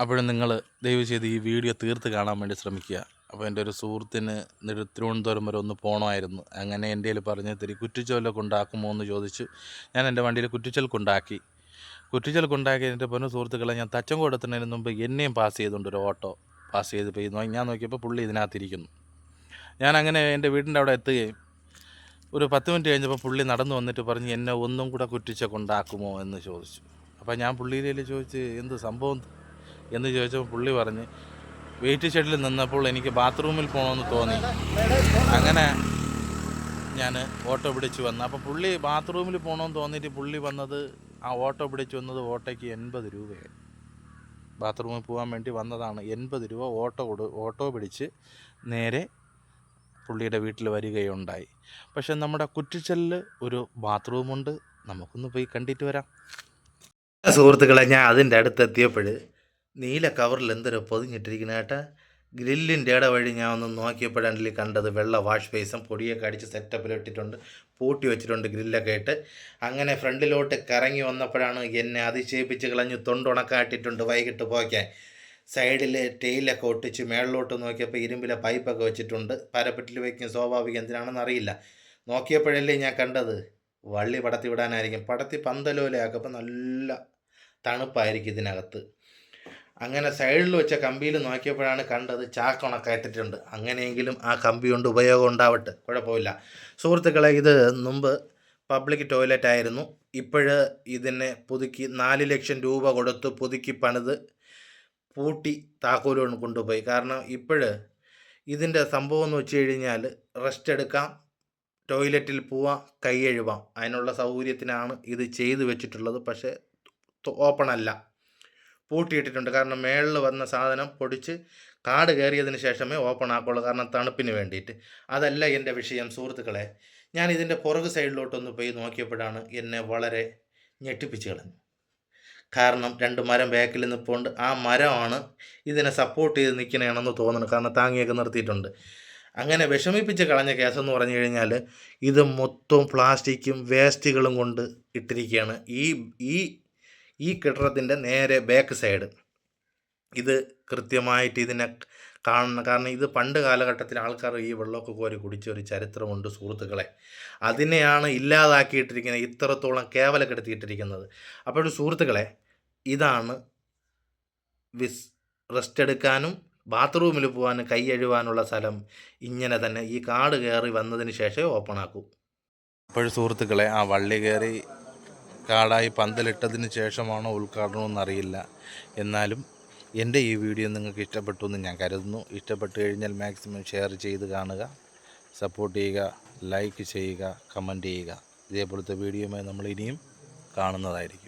അപ്പോഴും നിങ്ങൾ ദയവ് ചെയ്ത് ഈ വീഡിയോ തീർത്ത് കാണാൻ വേണ്ടി ശ്രമിക്കുക. അപ്പോൾ എന്റെ ഒരു സുഹൃത്തിന് തിരുവനന്തപുരം വരെ ഒന്ന് പോകണമായിരുന്നു അങ്ങനെ എന്റെ കയ്യിൽ പറഞ്ഞ് തിരി കുറ്റിച്ചോല കൊണ്ടാക്കുമോ എന്ന് ചോദിച്ചു ഞാൻ എന്റെ വണ്ടിയിൽ കുറ്റിച്ചൽ കൊണ്ടാക്കി കുറ്റിച്ചൽ കൊണ്ടാക്കി എന്റെ പൊന്നു സുഹൃത്തുക്കളെ ഞാൻ തച്ചം കൊടുത്തുന്നതിന് മുമ്പ് എന്നെയും പാസ് ചെയ്തുകൊണ്ട് ഒരു ഓട്ടോ പാസ് ചെയ്ത് പോയി. ഞാൻ നോക്കിയപ്പോൾ പുള്ളി ഇതിനകത്തിരിക്കുന്നു. ഞാൻ അങ്ങനെ എന്റെ വീടിന്റെ അവിടെ എത്തുകയും ഒരു പത്ത് മിനിറ്റ് കഴിഞ്ഞപ്പോൾ പുള്ളി നടന്നു വന്നിട്ട് പറഞ്ഞ് എന്നെ ഒന്നും കൂടെ കുറ്റിച്ച കൊണ്ടാക്കുമോ എന്ന് ചോദിച്ചു. അപ്പോൾ ഞാൻ പുള്ളിയിലേക്ക് ചോദിച്ച് എന്ത് സംഭവം? എന്ന് ചോദിച്ചപ്പോൾ പുള്ളി പറഞ്ഞ് വെയിറ്റ് ഷെഡിൽ നിന്നപ്പോൾ എനിക്ക് ബാത്റൂമിൽ പോകണമെന്ന് തോന്നി. അങ്ങനെ ഞാൻ ഓട്ടോ പിടിച്ച് വന്നു. അപ്പോൾ പുള്ളി ബാത്റൂമിൽ പോകണമെന്ന് തോന്നിയിട്ട് പുള്ളി വന്നത് ആ ഓട്ടോ പിടിച്ച് വന്നത് ഓട്ടോയ്ക്ക് എൺപത് രൂപയായി. ബാത്റൂമിൽ പോകാൻ വേണ്ടി വന്നതാണ് എൺപത് രൂപ ഓട്ടോ ഓട്ടോ പിടിച്ച് നേരെ പുള്ളിയുടെ വീട്ടിൽ വരികയുണ്ടായി. പക്ഷെ നമ്മുടെ കുറ്റിച്ചലിൽ ഒരു ബാത്റൂമുണ്ട്. നമുക്കൊന്ന് പോയി കണ്ടിട്ട് വരാം. സുഹൃത്തുക്കളെ ഞാൻ അതിന്റെ അടുത്ത് എത്തിയപ്പോൾ നീല കവറിൽ എന്തൊരു പൊതിഞ്ഞിട്ടിരിക്കുന്ന ഏട്ടാ? ഗ്രില്ലിന്റെ ഇട വഴി ഞാൻ ഒന്ന് നോക്കിയപ്പോഴാണെങ്കിൽ കണ്ടത് വെള്ള വാഷ് ബേസും പൊടിയൊക്കെ അടിച്ച് സെറ്റപ്പിൽ ഇട്ടിട്ടുണ്ട് പൂട്ടി വെച്ചിട്ടുണ്ട് ഗ്രില്ലൊക്കെ ഇട്ട്. അങ്ങനെ ഫ്രണ്ടിലോട്ട് കറങ്ങി വന്നപ്പോഴാണ് എന്നെ അതിശയിപ്പിച്ച് കളഞ്ഞ് തൊണ്ടുണക്കാട്ടിട്ടുണ്ട് വൈകിട്ട് പോയ്ക്കാൻ. സൈഡിൽ ടെയിലൊക്കെ ഒട്ടിച്ച് മേളിലോട്ട് നോക്കിയപ്പോൾ ഇരുമ്പിലെ പൈപ്പൊക്കെ വെച്ചിട്ടുണ്ട്. പരപ്പറ്റിൽ വയ്ക്കും സ്വാഭാവികം എന്തിനാണെന്ന് അറിയില്ല. നോക്കിയപ്പോഴല്ലേ ഞാൻ കണ്ടത്. വള്ളി പടത്തി വിടാനായിരിക്കും. പടത്തി പന്തലോലയാക്കപ്പോൾ നല്ല തണുപ്പായിരിക്കും ഇതിനകത്ത്. അങ്ങനെ സൈഡിൽ വെച്ച കമ്പിയിൽ നോക്കിയപ്പോഴാണ് കണ്ടത് ചാക്കുണക്കായിട്ടിട്ടുണ്ട് അങ്ങനെയെങ്കിലും ആ കമ്പി കൊണ്ട് ഉപയോഗം ഉണ്ടാവട്ടെ. കുഴപ്പമില്ല. സുഹൃത്തുക്കളെ ഇത് മുമ്പ് പബ്ലിക് ടോയ്ലറ്റ് ആയിരുന്നു. ഇപ്പോഴ് ഇതിനെ പുതുക്കി നാല് ലക്ഷം രൂപ കൊടുത്ത് പുതുക്കി പണിത് പൂട്ടി താക്കോലുകൾ കൊണ്ടുപോയി. കാരണം ഇപ്പോഴ് ഇതിന്റെ സംഭവം എന്ന് വെച്ച് കഴിഞ്ഞാൽ റെസ്റ്റ് എടുക്കാം ടോയ്ലറ്റിൽ പോവാം കൈ അതിനുള്ള സൗകര്യത്തിനാണ് ഇത് ചെയ്തു വെച്ചിട്ടുള്ളത്. പക്ഷേ ഓപ്പൺ അല്ല. പൂട്ടിയിട്ടിട്ടുണ്ട്. കാരണം മേളിൽ വന്ന സാധനം പൊടിച്ച് കാട് കയറിയതിന് ശേഷമേ ഓപ്പൺ ആക്കുള്ളൂ. കാരണം തണുപ്പിന് വേണ്ടിയിട്ട്. അതല്ല എന്റെ വിഷയം സുഹൃത്തുക്കളെ. ഞാൻ ഇതിന്റെ പുറകു സൈഡിലോട്ടൊന്ന് പോയി നോക്കിയപ്പോഴാണ് എന്നെ വളരെ ഞെട്ടിപ്പിച്ച് കളഞ്ഞു കാരണം രണ്ട് മരം ബാക്കിൽ നിൽപ്പുണ്ട് ആ മരമാണ് ഇതിനെ സപ്പോർട്ട് ചെയ്ത് നിൽക്കണമെന്ന് തോന്നുന്നു കാരണം താങ്ങിയൊക്കെ നിർത്തിയിട്ടുണ്ട്. അങ്ങനെ വിഷമിപ്പിച്ച് കളഞ്ഞ കേസെന്ന് പറഞ്ഞു കഴിഞ്ഞാൽ ഇത് മൊത്തം പ്ലാസ്റ്റിക്കും വേസ്റ്റുകളും കൊണ്ട് ഇട്ടിരിക്കുകയാണ്. ഈ ഈ ഈ കെട്ടിടത്തിന്റെ നേരെ ബാക്ക് സൈഡ് ഇത് കൃത്യമായിട്ട് ഇതിനെ കാണണം കാരണം ഇത് പണ്ട് കാലഘട്ടത്തിൽ ആൾക്കാർ ഈ വെള്ളമൊക്കെ കോരി കുടിച്ച ഒരു ചരിത്രമുണ്ട് സുഹൃത്തുക്കളെ. അതിനെയാണ് ഇല്ലാതാക്കിയിട്ടിരിക്കുന്നത് ഇത്രത്തോളം കേവല കെടുത്തിയിട്ടിരിക്കുന്നത്. അപ്പോൾ സുഹൃത്തുക്കളെ ഇതാണ് വിസ് റെസ്റ്റ് എടുക്കാനും ബാത്റൂമിൽ പോകാനും കൈ കഴുകാനുള്ള സ്ഥലം ഇങ്ങനെ തന്നെ ഈ കാട് കയറി വന്നതിന് ശേഷമേ ഓപ്പൺ ആക്കൂ. അപ്പോൾ സുഹൃത്തുക്കളെ ആ വള്ളി കയറി കാടായി പന്തലിട്ടതിന് ശേഷമാണോ ഉദ്ഘാടനം എന്നറിയില്ല എന്നാലും എന്റെ ഈ വീഡിയോ നിങ്ങൾക്ക് ഇഷ്ടപ്പെട്ടു എന്ന് ഞാൻ കരുതുന്നു. ഇഷ്ടപ്പെട്ട് കഴിഞ്ഞാൽ മാക്സിമം ഷെയർ ചെയ്ത് കാണുക. സപ്പോർട്ട് ചെയ്യുക ലൈക്ക് ചെയ്യുക കമന്റ് ചെയ്യുക. ഇതേപോലത്തെ വീഡിയോയുമായി നമ്മൾ ഇനിയും കാണുന്നതായിരിക്കും.